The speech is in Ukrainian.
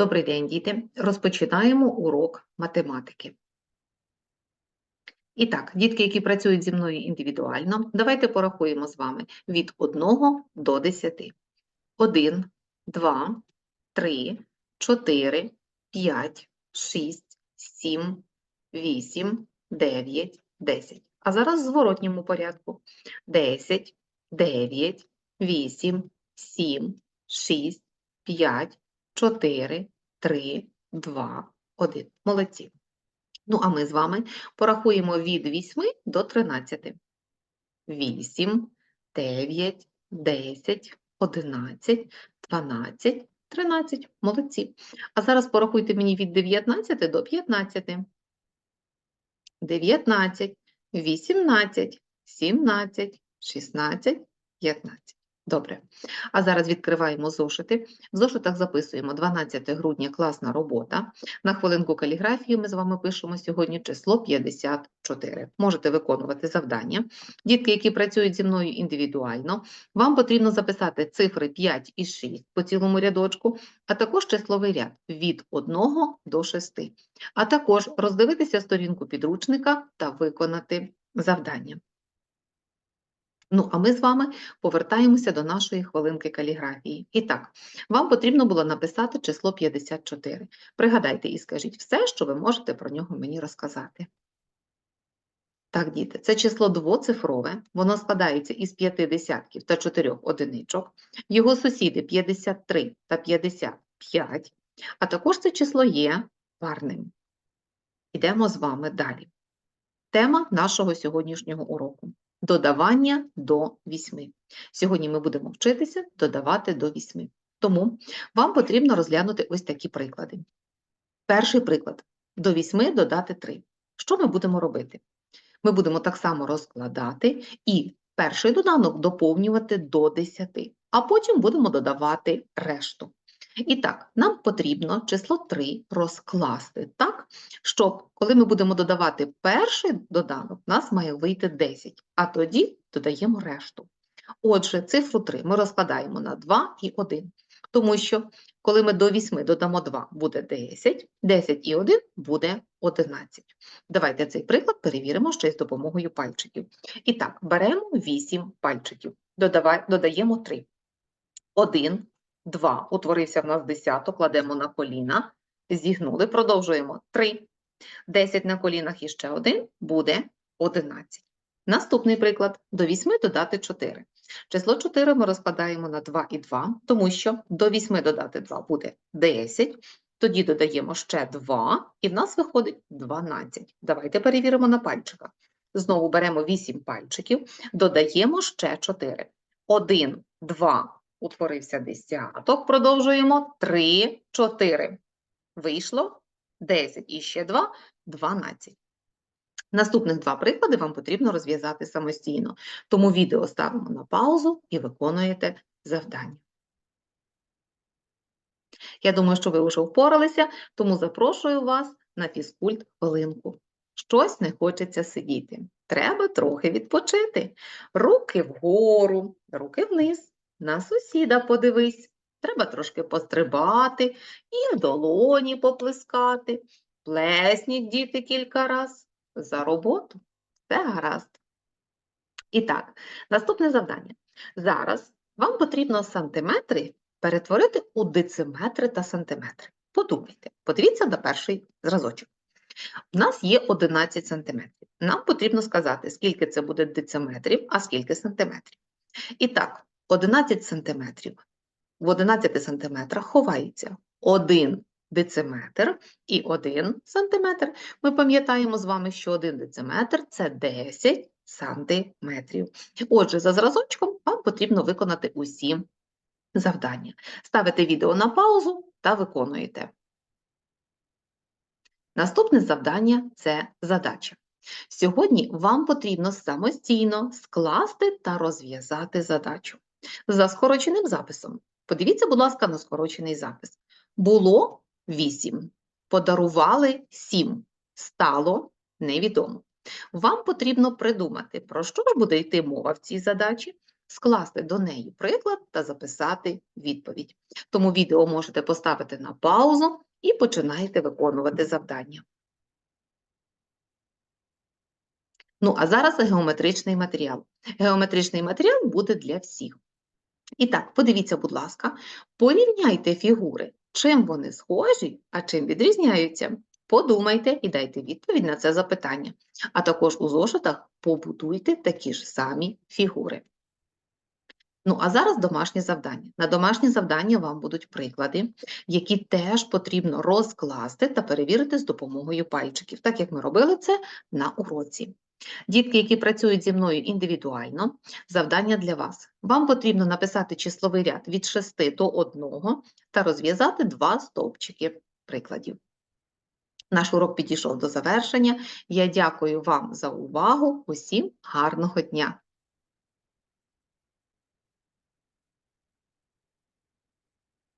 Добрий день, діти. Розпочинаємо урок математики. І так, дітки, які працюють зі мною індивідуально, давайте порахуємо з вами від 1 до 10. 1, 2, 3, 4, 5, 6, 7, 8, 9, 10. А зараз в зворотньому порядку. 10, 9, 8, 7, 6, 5, 4, 3, 2, 1. Молодці. Ну, а ми з вами порахуємо від 8 до 13. 8, 9, 10, 11, 12, 13. Молодці. А зараз порахуйте мені від 19 до 15. 19, 18, 17, 16, 15. Добре. А зараз відкриваємо зошити. В зошитах записуємо 12 грудня класна робота. На хвилинку каліграфії ми з вами пишемо сьогодні число 54. Можете виконувати завдання. Дітки, які працюють зі мною індивідуально, вам потрібно записати цифри 5 і 6 по цілому рядочку, а також числовий ряд від 1 до 6. А також роздивитися сторінку підручника та виконати завдання. Ну, а ми з вами повертаємося до нашої хвилинки каліграфії. І так, вам потрібно було написати число 54. Пригадайте і скажіть все, що ви можете про нього мені розказати. Так, діти, це число двоцифрове, воно складається із п'яти десятків та чотирьох одиничок, його сусіди 53 та 55, а також це число є парним. Ідемо з вами далі. Тема нашого сьогоднішнього уроку додавання до 8. Сьогодні ми будемо вчитися додавати до 8. Тому вам потрібно розглянути ось такі приклади. Перший приклад. До 8 додати 3. Що ми будемо робити? Ми будемо так само розкладати і перший доданок доповнювати до 10, а потім будемо додавати решту. І так, нам потрібно число 3 розкласти так, щоб коли ми будемо додавати перший доданок, у нас має вийти 10, а тоді додаємо решту. Отже, цифру 3 ми розкладаємо на 2 і 1, тому що коли ми до 8 додамо 2, буде 10, 10 і 1 буде 11. Давайте цей приклад перевіримо ще з допомогою пальчиків. І так, беремо 8 пальчиків, додаємо 3. 1, 2, утворився в нас десяток, кладемо на коліна, зігнули, продовжуємо 3. 10 на колінах і ще 1 буде 11. Наступний приклад. До 8 додати 4. Число 4 ми розкладаємо на 2 і 2, тому що до 8 додати 2 буде 10. Тоді додаємо ще 2, і в нас виходить 12. Давайте перевіримо на пальчиках. Знову беремо 8 пальчиків, додаємо ще 4. 1, 2, утворився десяток, продовжуємо 3, 4. Вийшло 10 і ще 2 – 12. Наступних два приклади вам потрібно розв'язати самостійно, тому відео ставимо на паузу і виконуєте завдання. Я думаю, що ви вже впоралися, тому запрошую вас на фізкульт хвилинку. Щось не хочеться сидіти. Треба трохи відпочити. Руки вгору, руки вниз. На сусіда подивись. Треба трошки пострибати і в долоні поплескати. Плесніть діти кілька раз за роботу. Все гаразд. І так, наступне завдання. Зараз вам потрібно сантиметри перетворити у дециметри та сантиметри. Подумайте, подивіться на перший зразочок. У нас є 11 сантиметрів. Нам потрібно сказати, скільки це буде дециметрів, а скільки сантиметрів. І так, 11 сантиметрів. В 11 сантиметрах ховається 1 дециметр і 1 сантиметр. Ми пам'ятаємо з вами, що 1 дециметр – це 10 сантиметрів. Отже, за зразочком вам потрібно виконати усі завдання. Ставите відео на паузу та виконуєте. Наступне завдання – це задача. Сьогодні вам потрібно самостійно скласти та розв'язати задачу. За скороченим записом. Подивіться, будь ласка, на скорочений запис. Було 8, подарували 7, стало невідомо. Вам потрібно придумати, про що буде йти мова в цій задачі, скласти до неї приклад та записати відповідь. Тому відео можете поставити на паузу і починаєте виконувати завдання. Ну, а зараз геометричний матеріал. Геометричний матеріал буде для всіх. І так, подивіться, будь ласка, порівняйте фігури, чим вони схожі, а чим відрізняються. Подумайте і дайте відповідь на це запитання. А також у зошитах побудуйте такі ж самі фігури. Ну, а зараз домашнє завдання. На домашнє завдання вам будуть приклади, які теж потрібно розкласти та перевірити з допомогою пальчиків, так як ми робили це на уроці. Дітки, які працюють зі мною індивідуально, завдання для вас. Вам потрібно написати числовий ряд від 6 до 1 та розв'язати два стовпчики прикладів. Наш урок підійшов до завершення. Я дякую вам за увагу. Усім гарного дня!